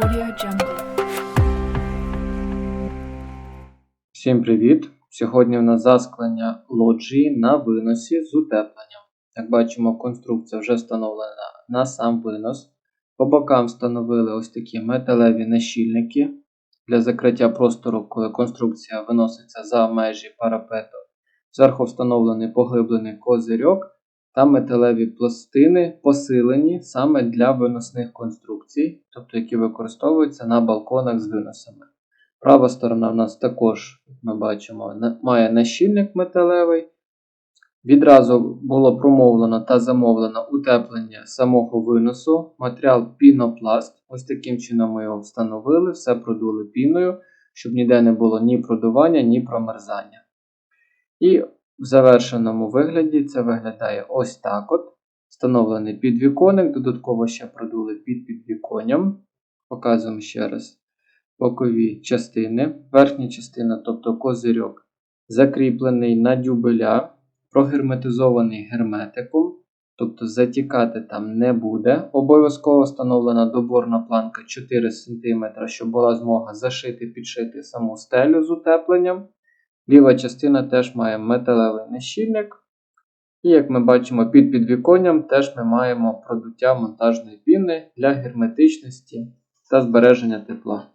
Audio. Всім привіт! Сьогодні в нас засклення лоджії на виносі з утепленням. Як бачимо, конструкція вже встановлена на сам винос. По бокам встановили ось такі металеві нащільники для закриття простору, коли конструкція виноситься за межі парапету. Зверху встановлений поглиблений козирьок та металеві пластини посилені саме для виносних конструкцій, тобто які використовуються на балконах з виносами. Права сторона в нас також, як ми бачимо, має нащільник металевий. Відразу було промовлено та замовлено утеплення самого виносу. Матеріал пінопласт. Ось таким чином ми його встановили, все продули піною, щоб ніде не було ні продування, ні промерзання. І в завершеному вигляді це виглядає ось так от. Встановлений підвіконник, додатково ще продули під підвіконням. Показуємо ще раз бокові частини. Верхня частина, тобто козирьок, закріплений на дюбеля, прогерметизований герметиком, тобто затікати там не буде. Обов'язково встановлена доборна планка 4 см, щоб була змога зашити підшити саму стелю з утепленням. Ліва частина теж має металевий нещільник. І як ми бачимо, під підвіконням теж ми маємо продуття монтажної піни для герметичності та збереження тепла.